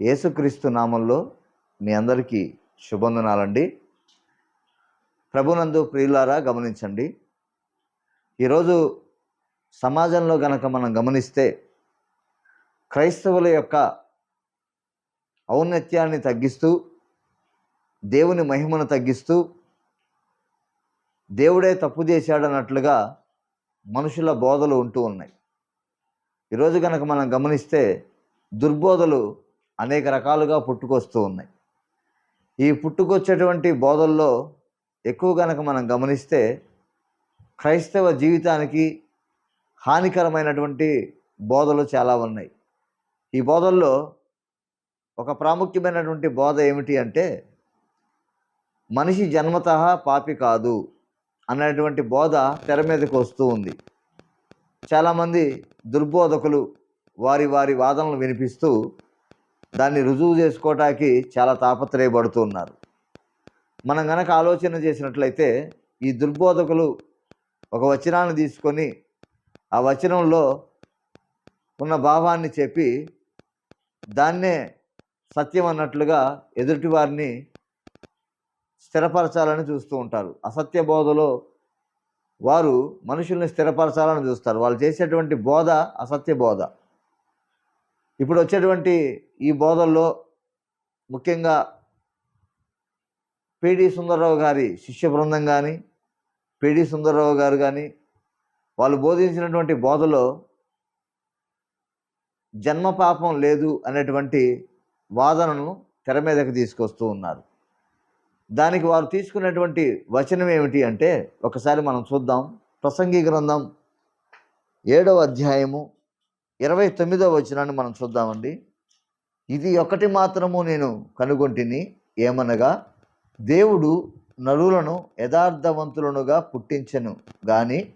యేసుక్రీస్తు నామంలో మీ అందరికీ శుభందనాలండి ప్రభునందు ప్రియులారా గమనించండి. ఈరోజు సమాజంలో గనక మనం గమనిస్తే క్రైస్తవుల యొక్క ఔన్నత్యాన్ని తగ్గిస్తూ దేవుని మహిమను తగ్గిస్తూ దేవుడే తప్పు చేశాడన్నట్లుగా మనుషుల బోధలు ఉంటూ ఉన్నాయి. ఈరోజు కనుక మనం గమనిస్తే దుర్బోధలు అనేక రకాలుగా పుట్టుకొస్తూ ఉన్నాయి. ఈ పుట్టుకొచ్చేటువంటి బోధల్లో ఎక్కువ కనుక మనం గమనిస్తే క్రైస్తవ జీవితానికి హానికరమైనటువంటి బోధలు చాలా ఉన్నాయి. ఈ బోధల్లో ఒక ప్రాముఖ్యమైనటువంటి బోధ ఏమిటి అంటే మనిషి జన్మత పాపి కాదు అనేటువంటి బోధ తెర మీదకి వస్తూ ఉంది. చాలామంది దుర్బోధకులు వారి వారి వాదనలు వినిపిస్తూ దాన్ని రుజువు చేసుకోవటానికి చాలా తాపత్రయపడుతూ ఉన్నారు మనం గనక ఆలోచన చేసినట్లయితే ఈ దుర్బోధకులు ఒక వచనాన్ని తీసుకొని ఆ వచనంలో ఉన్న భావాన్ని చెప్పి దాన్నే సత్యం అన్నట్లుగా ఎదుటి వారిని స్థిరపరచాలని చూస్తూ ఉంటారు. అసత్య బోధలో వారు మనుషుల్ని స్థిరపరచాలని చూస్తారు. వాళ్ళు చేసేటువంటి బోధ అసత్య బోధ. ఇప్పుడు వచ్చేటువంటి ఈ బోధల్లో ముఖ్యంగా పిడి సుందరరావు గారి శిష్య బృందం కానీ పిడి సుందరరావు గారు కానీ వాళ్ళు బోధించినటువంటి బోధలో జన్మ పాపం లేదు అనేటువంటి వాదనను తెర మీదకి తీసుకొస్తూ ఉన్నారు. దానికి వారు తీసుకున్నటువంటి వచనం ఏమిటి అంటే ఒకసారి మనం చూద్దాం. ప్రసంగి గ్రంథం ఏడవ అధ్యాయము ఇరవై తొమ్మిదో వచనాన్ని మనం చూద్దామండి. ఇది ఒకటి మాత్రము నేను కనుగొంటిని ఏమనగా దేవుడు నరులను యథార్థవంతులనుగా పుట్టించను కానీ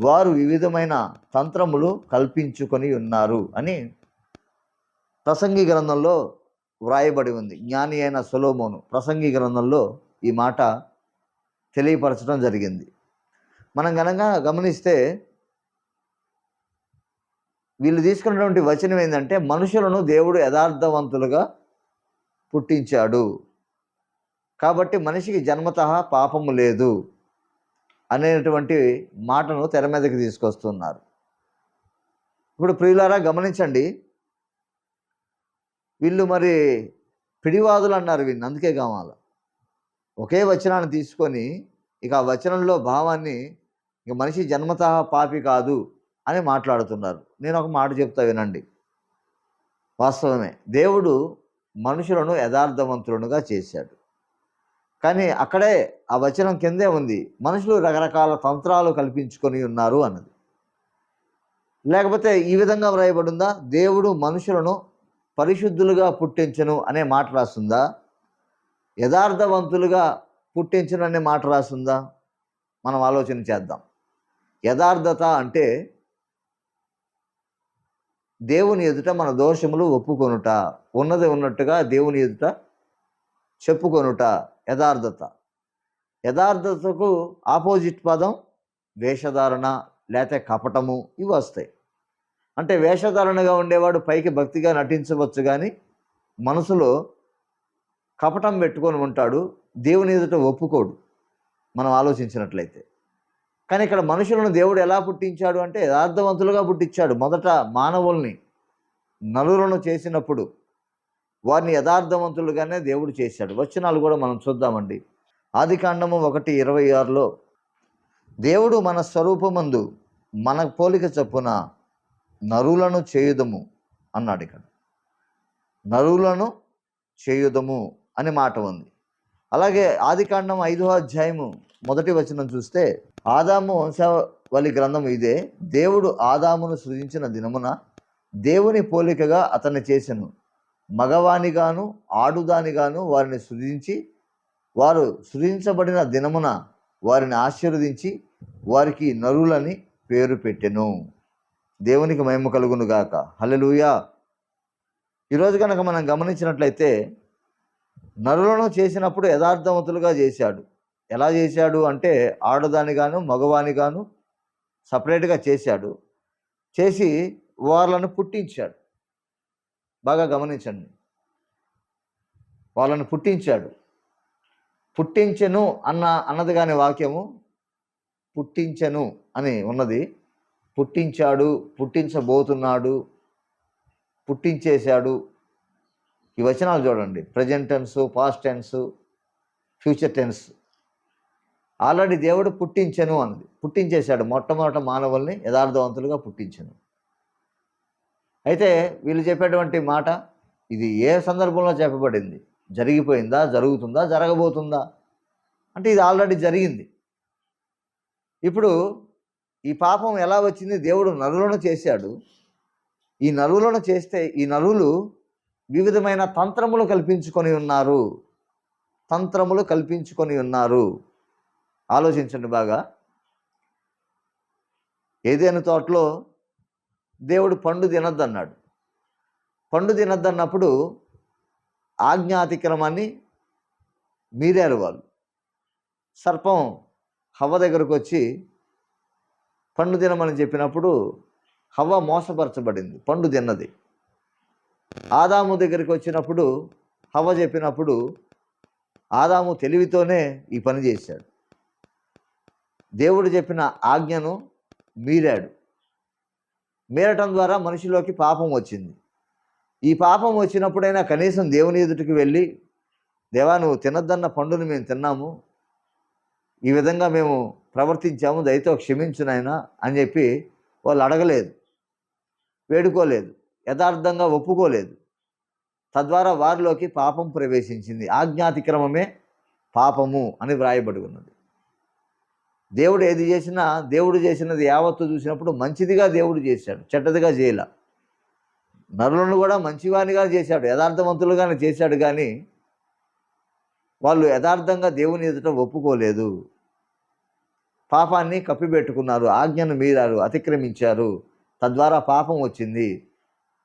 వారు వివిధమైన తంత్రములు కల్పించుకొని ఉన్నారు అని ప్రసంగి గ్రంథంలో వ్రాయబడి ఉంది. జ్ఞాని అయిన సొలోమోను ప్రసంగి గ్రంథంలో ఈ మాట తెలియపరచడం జరిగింది. మనం గనక గమనిస్తే వీళ్ళు తీసుకున్నటువంటి వచనం ఏంటంటే మనుషులను దేవుడు యథార్థవంతులుగా పుట్టించాడు. కాబట్టి మనిషికి జన్మత పాపము లేదు అనేటువంటి మాటను తెర మీదకి తీసుకొస్తున్నారు. ఇప్పుడు ప్రియులారా గమనించండి. వీళ్ళు మరి పిడివాదులు అన్నారు వీళ్ళు అందుకే కావాల. ఒకే వచనాన్ని తీసుకొని ఇక ఆ వచనంలో భావాన్ని ఇక మనిషి జన్మత పాపి కాదు. అని మాట్లాడుతున్నారు. నేను ఒక మాట చెప్తా వినండి. వాస్తవమే. దేవుడు మనుషులను యథార్థవంతులనుగా చేశాడు. కానీ అక్కడే ఆ వచనం కిందే ఉంది. మనుషులు రకరకాల తంత్రాలు కల్పించుకొని ఉన్నారు అన్నది. లేకపోతే ఈ విధంగా వ్రాయబడిందా? దేవుడు మనుషులను పరిశుద్ధులుగా పుట్టించను అనే మాట రాస్తుందా? యథార్థవంతులుగా పుట్టించను అనే మాట రాస్తుందా? మనం ఆలోచన చేద్దాం. యథార్థత అంటే దేవుని ఎదుట మన దోషములు ఒప్పుకొనుట ఉన్నది ఉన్నట్టుగా దేవుని ఎదుట చెప్పుకొనుట యథార్థత. యథార్థతకు ఆపోజిట్ పదం వేషధారణ లేకపోతే కపటము ఇవి వస్తాయి. అంటే వేషధారణగా ఉండేవాడు పైకి భక్తిగా నటించవచ్చు కానీ మనసులో కపటం పెట్టుకొని ఉంటాడు దేవుని ఎదుట ఒప్పుకోడు. మనం ఆలోచించినట్లయితే. కానీ ఇక్కడ మనుషులను దేవుడు ఎలా పుట్టించాడు అంటే యథార్థవంతులుగా పుట్టించాడు. మొదట మానవుల్ని నలులను చేసినప్పుడు వారిని యథార్థవంతులుగానే దేవుడు చేశాడు. వచనాలు కూడా మనం చూద్దామండి. ఆది కాండము ఒకటి ఇరవై ఆరులో దేవుడు మన స్వరూపమందు మన పోలిక చొప్పున నరులను చేయుదము అన్నాడు ఇక్కడ. నరులను చేయుదము అనే మాట ఉంది. అలాగే ఆదికాండం ఐదో అధ్యాయము మొదటి వచనం చూస్తే ఆదాము వంశావళి గ్రంథం ఇదే. దేవుడు ఆదామును సృజించిన దినమున దేవుని పోలికగా అతన్ని చేసెను. మగవానిగాను ఆడుదానిగాను వారిని సృజించి వారు సృజించబడిన దినమున వారిని ఆశీర్వదించి వారికి నరులని పేరు పెట్టెను. దేవునికి మహిమ కలుగును గాక. హల్లెలూయా. ఈరోజు కనుక మనం గమనించినట్లయితే నరులను చేసినప్పుడు యథార్థవంతులుగా చేశాడు. ఎలా చేశాడు అంటే ఆడదానిగాను మగవానిగాను సపరేట్గా చేశాడు. చేసి వాళ్ళను పుట్టించాడు. బాగా గమనించండి. వాళ్ళని పుట్టించాడు. పుట్టించెను అన్న అన్నది కాని వాక్యము పుట్టించెను అని ఉన్నది. పుట్టించాడు పుట్టించబోతున్నాడు పుట్టించేశాడు. ఈ వచనాలు చూడండి. Present tense past tense future tense. Already దేవుడు పుట్టించెను అన్నది పుట్టించేశాడు. మొట్టమొదట మానవుల్ని యథార్థవంతులుగా పుట్టించెను. అయితే వీళ్ళు చెప్పేటువంటి మాట ఇది ఏ సందర్భంలో చెప్పబడింది? జరిగిపోయిందా? జరుగుతుందా? జరగబోతుందా? అంటే ఇది ఆల్రెడీ జరిగింది. ఇప్పుడు ఈ పాపం ఎలా వచ్చింది? దేవుడు నరులను చేశాడు. ఈ నరులను చేస్తే ఈ నరులు వివిధమైన తంత్రములు కల్పించుకొని ఉన్నారు. తంత్రములు కల్పించుకొని ఉన్నారు. ఆలోచించండి బాగా. ఏదైనా తోటలో దేవుడు పండు తినద్దన్నాడు. పండు తినద్దన్నప్పుడు ఆజ్ఞాతిక్రమాన్ని మీరారు వాళ్ళు. సర్పం హవ్వ దగ్గరకు వచ్చి పండు తినమని చెప్పినప్పుడు హవ్వ మోసపరచబడింది. పండు తిన్నది. ఆదాము దగ్గరికి వచ్చినప్పుడు హవ్వ చెప్పినప్పుడు ఆదాము తెలివితోనే ఈ పని చేశాడు. దేవుడు చెప్పిన ఆజ్ఞను మీరాడు. మీరటం ద్వారా మనిషిలోకి పాపం వచ్చింది. ఈ పాపం వచ్చినప్పుడైనా కనీసం దేవుని ఎదుటికి వెళ్ళి దేవా నువ్వు తినద్దన్న పండును మేము తిన్నాము. ఈ విధంగా మేము ప్రవర్తించాము. దయతో క్షమించునైనా అని చెప్పి వాళ్ళు అడగలేదు. వేడుకోలేదు. యథార్థంగా ఒప్పుకోలేదు. తద్వారా వారిలోకి పాపం ప్రవేశించింది. ఆజ్ఞాతిక్రమమే పాపము అని వ్రాయబడి ఉన్నది. దేవుడు ఏది చేసినా దేవుడు చేసినది యావత్తు చూసినప్పుడు మంచిదిగా దేవుడు చేశాడు చెడ్డదిగా చేయల. నరులను కూడా మంచివానిగా చేశాడు యథార్థవంతులుగానే చేశాడు కానీ వాళ్ళు యథార్థంగా దేవుని ఎదుట ఒప్పుకోలేదు. పాపాన్ని కప్పిపెట్టుకున్నారు ఆజ్ఞను మీరారు అతిక్రమించారు. తద్వారా పాపం వచ్చింది.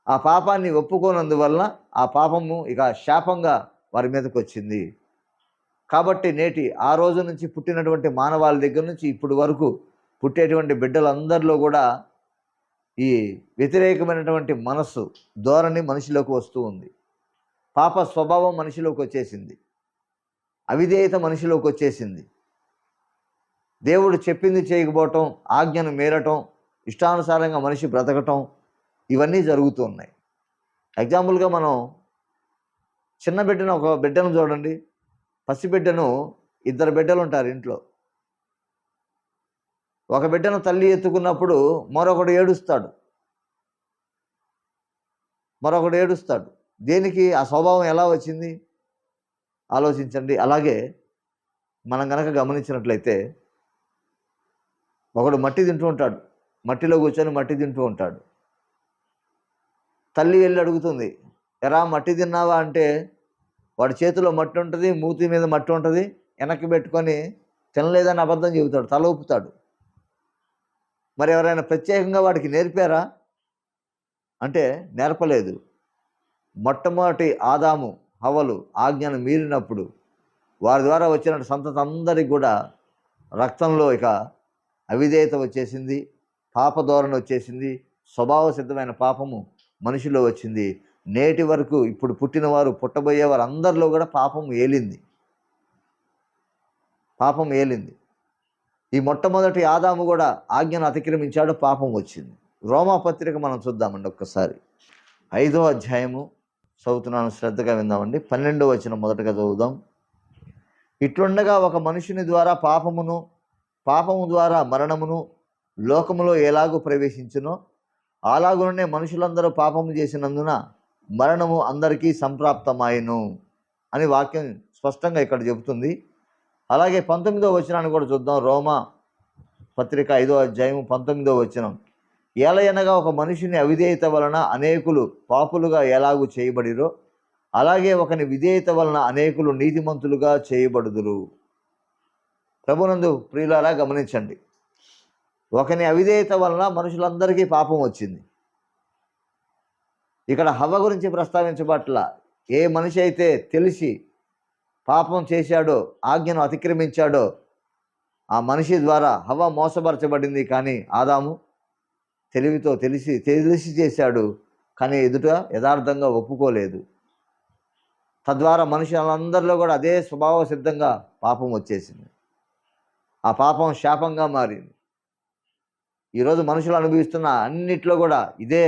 ఆ పాపాన్ని ఒప్పుకోనందువలన ఆ పాపము ఇక శాపంగా వారి మీదకి వచ్చింది. కాబట్టి నేటి ఆ రోజు నుంచి పుట్టినటువంటి మానవాళి దగ్గర నుంచి ఇప్పుడు వరకు పుట్టేటువంటి బిడ్డలందరిలో కూడా ఈ వ్యతిరేకమైనటువంటి మనస్సు ధోరణి మనిషిలోకి వస్తూ ఉంది. పాప స్వభావం మనిషిలోకి వచ్చేసింది. అవిధేయత మనిషిలోకి వచ్చేసింది. దేవుడు చెప్పింది చేయకపోవటం ఆజ్ఞను మేరటం ఇష్టానుసారంగా మనిషి బ్రతకటం ఇవన్నీ జరుగుతూ ఉన్నాయి. ఎగ్జాంపుల్గా మనం చిన్న బిడ్డను ఒక బిడ్డను చూడండి. పసిబిడ్డను ఇద్దరు బిడ్డలు ఉంటారు ఇంట్లో. ఒక బిడ్డను తల్లి ఎత్తుకున్నప్పుడు మరొకడు ఏడుస్తాడు. మరొకడు ఏడుస్తాడు. దేనికి? ఆ స్వభావం ఎలా వచ్చింది? ఆలోచించండి. అలాగే మనం కనుక గమనించినట్లయితే ఒకడు మట్టి తింటూ ఉంటాడు. మట్టిలో కూర్చొని మట్టి తింటూ ఉంటాడు. తల్లి వెళ్ళి అడుగుతుంది ఎరా మట్టి తిన్నావా? అంటే వాడి చేతిలో మట్టి ఉంటుంది మూతి మీద మట్టి ఉంటుంది వెనక్కి పెట్టుకొని తినలేదని అబద్ధం చెబుతాడు తల ఊపుతాడు. మరి ఎవరైనా ప్రత్యేకంగా వాడికి నేర్పారా? అంటే నేర్పలేదు. మొట్టమొదటి ఆదాము హవలు ఆజ్ఞను మీరినప్పుడు వారి ద్వారా వచ్చిన సంతతి అందరికి కూడా రక్తంలో ఇక అవిధేయత వచ్చేసింది పాప ధోరణి వచ్చేసింది స్వభావ సిద్ధమైన పాపము మనిషిలో వచ్చింది. నేటి వరకు ఇప్పుడు పుట్టినవారు పుట్టబోయే వారు అందరిలో కూడా పాపం ఏలింది. పాపం ఏలింది. ఈ మొట్టమొదటి ఆదాము కూడా ఆజ్ఞను అతిక్రమించాడు పాపం వచ్చింది. రోమా పత్రిక మనం చూద్దామండి ఒక్కసారి. ఐదో అధ్యాయము చదువుతున్నాను శ్రద్ధగా విందామండి. పన్నెండో వచ్చిన మొదటగా చదువుదాం. ఇట్లుండగా ఒక మనుషుని ద్వారా పాపమును పాపము ద్వారా మరణమును లోకములో ఎలాగూ ప్రవేశించునో అలాగునే మనుషులందరూ పాపము చేసినందున మరణము అందరికీ సంప్రాప్తమాయను అని వాక్యం స్పష్టంగా ఇక్కడ చెబుతుంది. అలాగే పంతొమ్మిదో వచనాన్ని కూడా చూద్దాం. రోమా పత్రిక ఐదో అధ్యాయం పంతొమ్మిదో వచనం. ఏలయనగా ఒక మనిషిని అవిధేయత వలన అనేకులు పాపులుగా ఎలాగూ చేయబడిరో అలాగే ఒకని విధేయత వలన అనేకులు నీతిమంతులుగా చేయబడుదురు. ప్రభునందు ప్రియులారా గమనించండి. ఒకని అవిధేయత వలన మనుషులందరికీ పాపం వచ్చింది. ఇక్కడ హవ్వ గురించి ప్రస్తావించబట్ల ఏ మనిషి అయితే తెలిసి పాపం చేశాడో ఆజ్ఞను అతిక్రమించాడో ఆ మనిషి ద్వారా హవ మోసపరచబడింది కానీ ఆదాము తెలివితో తెలిసి తెలిసి చేశాడు కానీ ఎదుట యథార్థంగా ఒప్పుకోలేదు. తద్వారా మనుషులందరిలో కూడా అదే స్వభావ సిద్ధంగా పాపం వచ్చేసింది. ఆ పాపం శాపంగా మారింది. ఈరోజు మనుషులు అనుభవిస్తున్న అన్నిట్లో కూడా ఇదే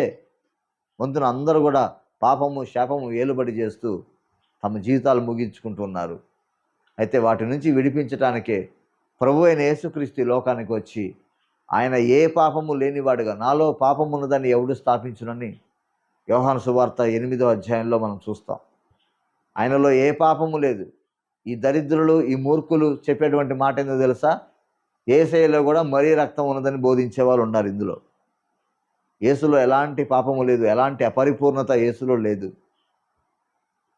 వంతున అందరూ కూడా పాపము శాపము ఏలుబడి చేస్తూ తమ జీవితాలు ముగించుకుంటున్నారు అయితే వాటి నుంచి విడిపించటానికే ప్రభు అయిన యేసుక్రీస్తు లోకానికి వచ్చి ఆయన ఏ పాపము లేనివాడుగా నాలో పాపం ఉన్నదని ఎవడు స్థాపించునని యోహాను సువార్త ఎనిమిదో అధ్యాయంలో మనం చూస్తాం. ఆయనలో ఏ పాపము లేదు. ఈ దరిద్రులు ఈ మూర్ఖులు చెప్పేటువంటి మాట ఏందో తెలుసా? ఏసైలో కూడా మరీ రక్తం ఉన్నదని బోధించే వాళ్ళు ఉన్నారు ఇందులో. యేసులో ఎలాంటి పాపము లేదు ఎలాంటి అపరిపూర్ణత యేసులో లేదు.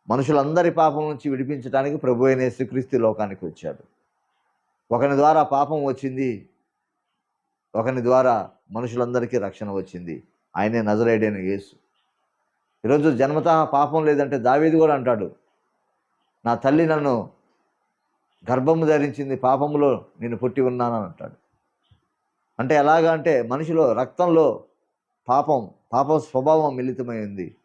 మనుషులందరి పాపం నుంచి విడిపించడానికి ప్రభు అయిన యేసుక్రీస్తు లోకానికి వచ్చాడు. ఒకని ద్వారా పాపం వచ్చింది ఒకని ద్వారా మనుషులందరికీ రక్షణ వచ్చింది. ఆయనే నజరేడైన యేసు. ఈరోజు జన్మత పాపం లేదంటే దావీది కూడా అంటాడు నా తల్లి నన్ను గర్భము ధరించింది పాపములో నేను పుట్టి ఉన్నానని అంటాడు. అంటే ఎలాగా అంటే మనిషిలో రక్తంలో పాపం పాప స్వభావం మిళితమైంది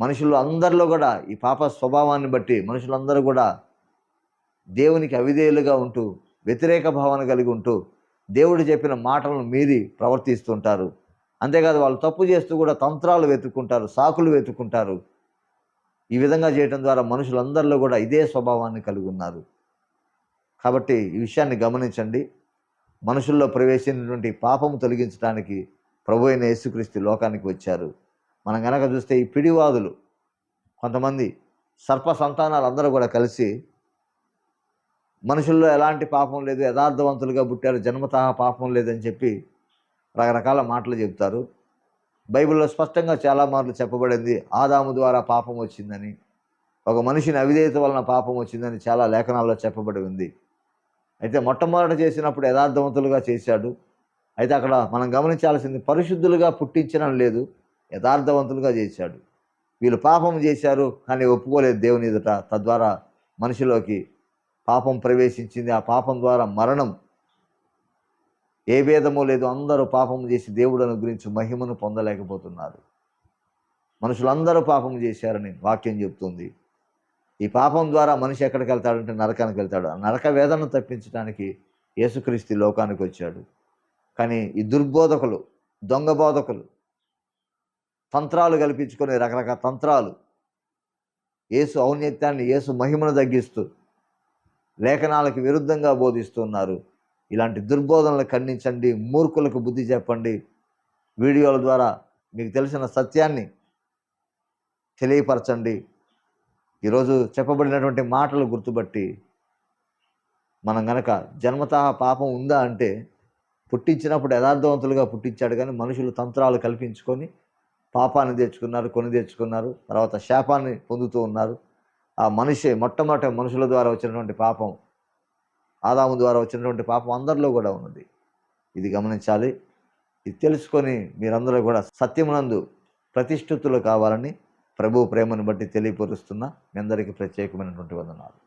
మనుషులు అందరిలో కూడా ఈ పాప స్వభావాన్ని బట్టి మనుషులందరూ కూడా దేవునికి అవిధేయులుగా ఉంటూ వ్యతిరేక భావన కలిగి ఉంటూ దేవుడు చెప్పిన మాటలను మీరి ప్రవర్తిస్తుంటారు. అంతేకాదు వాళ్ళు తప్పు చేస్తూ కూడా తంత్రాలు వెతుక్కుంటారు సాకులు వెతుక్కుంటారు. ఈ విధంగా చేయటం ద్వారా మనుషులందరిలో కూడా ఇదే స్వభావాన్ని కలిగి ఉన్నారు. కాబట్టి ఈ విషయాన్ని గమనించండి. మనుషుల్లో ప్రవేశించినటువంటి పాపము తొలగించడానికి ప్రభు అయిన యేసుక్రీస్తు లోకానికి వచ్చారు. మనం కనుక చూస్తే ఈ పిడివాదులు కొంతమంది సర్ప సంతానాలు అందరూ కూడా కలిసి మనుషుల్లో ఎలాంటి పాపం లేదు యథార్థవంతులుగా పుట్టారు జన్మతహ పాపం లేదని చెప్పి రకరకాల మాటలు చెబుతారు. బైబిల్లో స్పష్టంగా చాలా మార్లు చెప్పబడింది ఆదాము ద్వారా పాపం వచ్చిందని ఒక మనిషిని అవిధేయత వలన పాపం వచ్చిందని చాలా లేఖనాల్లో చెప్పబడి ఉంది. అయితే మొట్టమొదట చేసినప్పుడు యథార్థవంతులుగా చేశాడు. అయితే అక్కడ మనం గమనించాల్సింది పరిశుద్ధులుగా పుట్టించడం లేదు యథార్థవంతులుగా చేశాడు. వీళ్ళు పాపం చేశారు కానీ ఒప్పుకోలేదు దేవుని ఎదుట. తద్వారా మనిషిలోకి పాపం ప్రవేశించింది. ఆ పాపం ద్వారా మరణం. ఏ భేదము లేదు. అందరూ పాపం చేసి దేవుడు అనుగ్రహించి మహిమను పొందలేకపోతున్నారు. మనుషులందరూ పాపం చేశారని వాక్యం చెప్తుంది. ఈ పాపం ద్వారా మనిషి ఎక్కడికి వెళ్తాడంటే నరకానికి వెళ్తాడు. ఆ నరక వేదన తప్పించడానికి యేసుక్రీస్తు లోకానికి వచ్చాడు. కానీ ఈ దుర్బోధకులు దొంగ బోధకులు తంత్రాలు కల్పించుకునే రకరకాల తంత్రాలు యేసు ఔన్నత్యాన్ని యేసు మహిమను తగ్గిస్తూ లేఖనాలకు విరుద్ధంగా బోధిస్తున్నారు ఇలాంటి దుర్బోధనలు ఖండించండి మూర్ఖులకు బుద్ధి చెప్పండి. వీడియోల ద్వారా మీకు తెలిసిన సత్యాన్ని తెలియపరచండి. ఈరోజు చెప్పబడినటువంటి మాటలు గుర్తుపట్టి మనం గనక జన్మతః పాపం ఉందా అంటే పుట్టించినప్పుడు యథార్థవంతులుగా పుట్టించాడు కానీ మనుషులు తంత్రాలు కల్పించుకొని పాపాన్ని తెచ్చుకున్నారు కొని తెచ్చుకున్నారు తర్వాత శాపాన్ని పొందుతూ ఉన్నారు. ఆ మనిషి మొట్టమొదటి మనుషుల ద్వారా వచ్చినటువంటి పాపం ఆదాము ద్వారా వచ్చినటువంటి పాపం అందరిలో కూడా ఉన్నది. ఇది గమనించాలి. ఇది తెలుసుకొని మీరందరూ కూడా సత్యమునందు ప్రతిష్ఠితులు కావాలని ప్రభు ప్రేమను బట్టి తెలియపరుస్తున్న మీ అందరికీ ప్రత్యేకమైనటువంటి వందనాలు.